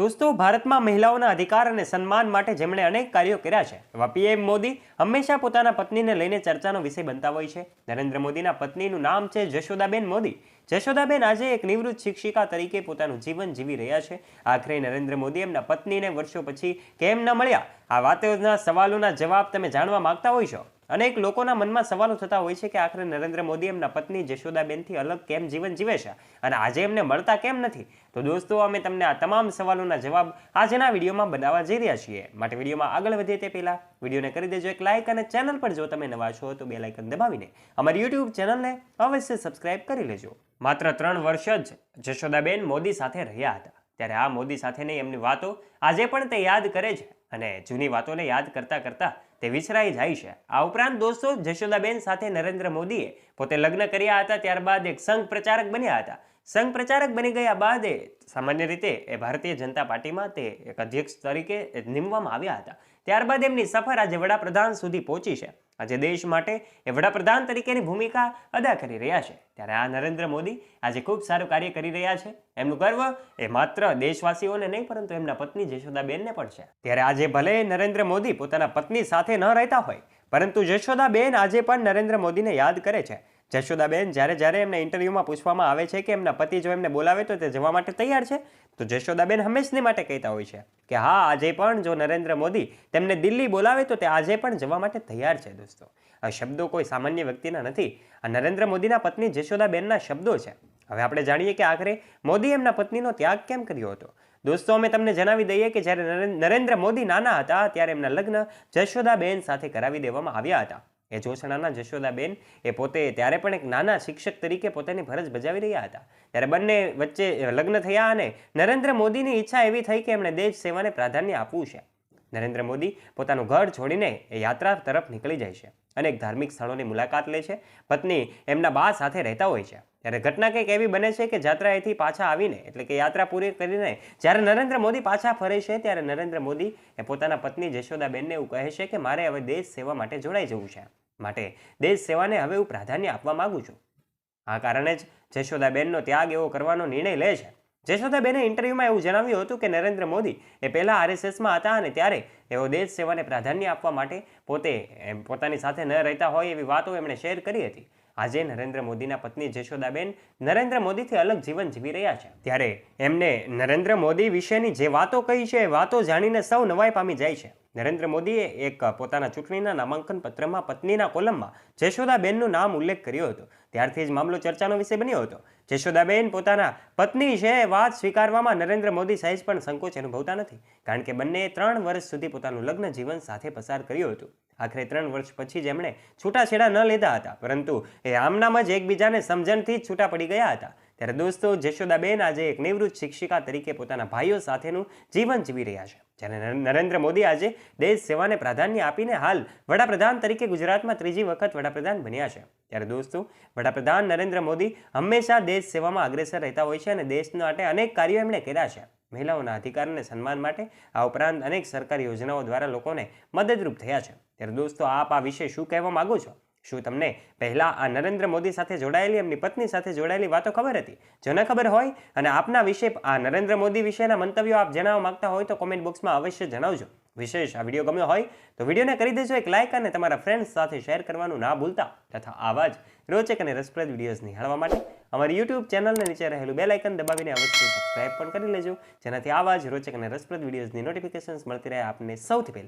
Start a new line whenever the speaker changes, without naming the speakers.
દોસ્તો, ભારતમાં મહિલાઓના અધિકાર અને સન્માન માટે જેમણે અનેક કાર્યો કર્યા છે, એવા પીએમ મોદી હંમેશા પોતાના પત્નીને લઈને ચર્ચાનો વિષય બનતા હોય છે. નરેન્દ્ર મોદીના પત્નીનું નામ છે જશોદાબેન મોદી. જશોદાબેન આજે એક નિવૃત્ત શિક્ષિકા તરીકે પોતાનું જીવન જીવી રહ્યા છે. આખરે નરેન્દ્ર મોદી એમના પત્નીને વર્ષો પછી કેમ ન મળ્યા? આ વાતોના સવાલોના જવાબ તમે જાણવા માંગતા હોય છો. અનેક લોકોના મનમાં સવાલો થતા હોય છે કે આખરે નરેન્દ્ર મોદી એમના પત્ની જશોદાબેનથી અલગ કેમ જીવન જીવે છે? અને આજે એમને મળતા કેમ નથી? તો દોસ્તો, અમે તમને આ તમામ સવાલોના જવાબ આજના વિડીયોમાં બનાવવા જઈ રહ્યા છીએ. માટે વિડીયોમાં આગળ વધીએ તે પહેલાં વિડીયોને કરી દેજો એક લાઇક અને ચેનલ પર જો તમે નવા છો તો બે લાઇકન દબાવીને અમારી યુટ્યુબ ચેનલને અવશ્ય સબસ્ક્રાઇબ કરી લેજો. માત્ર ત્રણ વર્ષ જ જશોદાબેન મોદી સાથે રહ્યા હતા. ત્યારે આ મોદી સાથેની એમની વાતો આજે પણ તે યાદ કરે છે. અને જૂની વાતોને યાદ કરતા કરતા તે વિસરાઈ જાય છે. આ ઉપરાંત દોસ્તો, જશોદાબેન સાથે નરેન્દ્ર મોદીએ પોતે લગ્ન કર્યા હતા, ત્યારબાદ એક સંઘ પ્રચારક બન્યા હતા. સંઘ પ્રચારક બની ગયા બાદ એ સામાન્ય રીતે એ ભારતીય જનતા પાર્ટીમાં તે એક અધ્યક્ષ તરીકે નિમવામાં આવ્યા હતા. ત્યારબાદ એમની સફર આજે વડાપ્રધાન સુધી પહોંચી છે. આજે દેશ માટે એ વડાપ્રધાન તરીકેની ભૂમિકા અદા કરી રહ્યા છે. ત્યારે આ નરેન્દ્ર મોદી આજે ખૂબ સારું કાર્ય કરી રહ્યા છે. એમનું ગર્વ એ માત્ર દેશવાસીઓને નહીં, પરંતુ એમના પત્ની જશોદાબેનને પણ છે. ત્યારે આજે ભલે નરેન્દ્ર મોદી પોતાના પત્ની સાથે ન રહેતા હોય, પરંતુ જશોદાબેન આજે પણ નરેન્દ્ર મોદીને યાદ કરે છે. જશોદાબેન જ્યારે જ્યારે એમને ઇન્ટરવ્યૂમાં પૂછવામાં આવે છે કે એમના પતિ જો એમને બોલાવે તો તે જવા માટે તૈયાર છે તો જશોદાબેન હંમેશની માટે કહેતા હોય છે કે હા, આજે પણ જો નરેન્દ્ર મોદી તેમને દિલ્હી બોલાવે તો તે આજે પણ જવા માટે તૈયાર છે દોસ્તો. આ શબ્દો કોઈ સામાન્ય વ્યક્તિના નથી. આ નરેન્દ્ર મોદીના પત્ની જશોદાબેનના શબ્દો છે. હવે આપણે જાણીએ કે આખરે મોદી એમના પત્નીનો ત્યાગ કેમ કર્યો હતો? દોસ્તો, અમે તમને જણાવી દઈએ કે જ્યારે નરેન્દ્ર મોદી નાના હતા, ત્યારે એમના લગ્ન જશોદાબેન સાથે કરાવી દેવામાં આવ્યા હતા. એ જોશણાના જશોદાબેન એ પોતે ત્યારે પણ એક નાના શિક્ષક તરીકે પોતાની ફરજ બજાવી રહ્યા હતા. ત્યારે બંને વચ્ચે લગ્ન થયા અને નરેન્દ્ર મોદીની ઈચ્છા એવી થઈ કે એમણે દેશ સેવાને પ્રાધાન્ય આપવું છે. નરેન્દ્ર મોદી પોતાનું ઘર છોડીને એ યાત્રા તરફ નીકળી જાય છે અનેક ધાર્મિક સ્થળોની મુલાકાત લે છે. પત્ની એમના બા સાથે રહેતા હોય છે. ત્યારે ઘટના કંઈક એવી બને છે કે જાત્રાએથી પાછા આવીને, એટલે કે યાત્રા પૂરી કરીને જ્યારે નરેન્દ્ર મોદી પાછા ફરે છે, ત્યારે નરેન્દ્ર મોદી એ પોતાના પત્ની જશોદાબેનને એવું કહે છે કે મારે હવે દેશ સેવા માટે જોડાઈ જવું છે. માટે દેશ સેવાને હવે હું પ્રાધાન્ય આપવા માંગુ છું. આ કારણે જ જશોદાબેનનો ત્યાગ એવો કરવાનો નિર્ણય લે છે. જશોદાબેને ઇન્ટરવ્યૂમાં એવું જણાવ્યું હતું કે નરેન્દ્ર મોદી એ પહેલાં આરએસએસમાં હતા અને ત્યારે એઓ દેશ સેવાને પ્રાધાન્ય આપવા માટે પોતે પોતાની સાથે ન રહેતા હોય એવી વાતો એમણે શેર કરી હતી. આજે નરેન્દ્ર મોદીના પત્ની જશોદાબેન નરેન્દ્ર મોદીથી અલગ જીવન જીવી રહ્યા છે. ત્યારે એમને નરેન્દ્ર મોદી વિશેની જે વાતો કહી છે વાતો જાણીને સૌ નવાઈ પામી જાય છે. નરેન્દ્ર મોદીએ એક પોતાના ચૂંટણીના નામાંકન પત્રમાં પત્નીના કોલમમાં જશોદાબેનનું નામ ઉલ્લેખ કર્યો હતો. ત્યારથી જ મામલો ચર્ચાનો વિષય બન્યો હતો. જશોદાબેન પોતાના પત્ની છે વાત સ્વીકારવામાં નરેન્દ્ર મોદી સહેજ પણ સંકોચ અનુભવતા નથી. કારણ કે બંનેએ ત્રણ વર્ષ સુધી પોતાનું લગ્ન જીવન સાથે પસાર કર્યું હતું. આખરે ત્રણ વર્ષ પછી જ એમણે છૂટાછેડા ન લીધા હતા, પરંતુ એ આમનામ જ એકબીજાને સમજણથી જ છૂટા પડી ગયા હતા. ત્યારે દોસ્તો, જશોદાબેન આજે એક નિવૃત્ત શિક્ષિકા તરીકે પોતાના ભાઈઓ સાથેનું જીવન જીવી રહ્યા છે. જ્યારે નરેન્દ્ર મોદી આજે દેશ સેવાને પ્રાધાન્ય આપીને હાલ વડાપ્રધાન તરીકે ગુજરાતમાં ત્રીજી વખત વડાપ્રધાન બન્યા છે. ત્યારે દોસ્તો, વડાપ્રધાન નરેન્દ્ર મોદી હંમેશા દેશ સેવામાં અગ્રેસર રહેતા હોય છે અને દેશ માટે અનેક કાર્યો એમણે કર્યા છે. મહિલાઓના અધિકાર અને સન્માન માટે આ ઉપરાંત અનેક સરકારી યોજનાઓ દ્વારા લોકોને મદદરૂપ થયા છે. ત્યારે દોસ્તો, આપ આ વિશે શું કહેવા માંગો છો? શું તમને પહેલાં આ નરેન્દ્ર મોદી સાથે જોડાયેલી, એમની પત્ની સાથે જોડાયેલી વાતો ખબર હતી? જો ખબર હોય અને આપના વિશે આ નરેન્દ્ર મોદી વિશેના મંતવ્યો આપ જણાવવા માગતા હોય તો કોમેન્ટ બોક્સમાં અવશ્ય જણાવજો. વિશેષ આ વીડિયો ગમ્યો હોય તો વિડીયોને કરી દેજો, એક લાઇક અને તમારા ફ્રેન્ડ્સ સાથે શેર કરવાનું ના ભૂલતા. તથા આવા જ રોચક અને રસપ્રદ વિડીયોઝ નિહાળવા માટે અમારી યુટ્યુબ ચેનલને નીચે રહેલું બે લાઇકન દબાવીને અવશ્ય સબસ્ક્રાઇબ પણ કરી લેજો, જેનાથી આવા જ રોચક અને રસપ્રદ વિડીયોઝની નોટિફિકેશન્સ મળતી રહે આપને સૌથી પહેલા.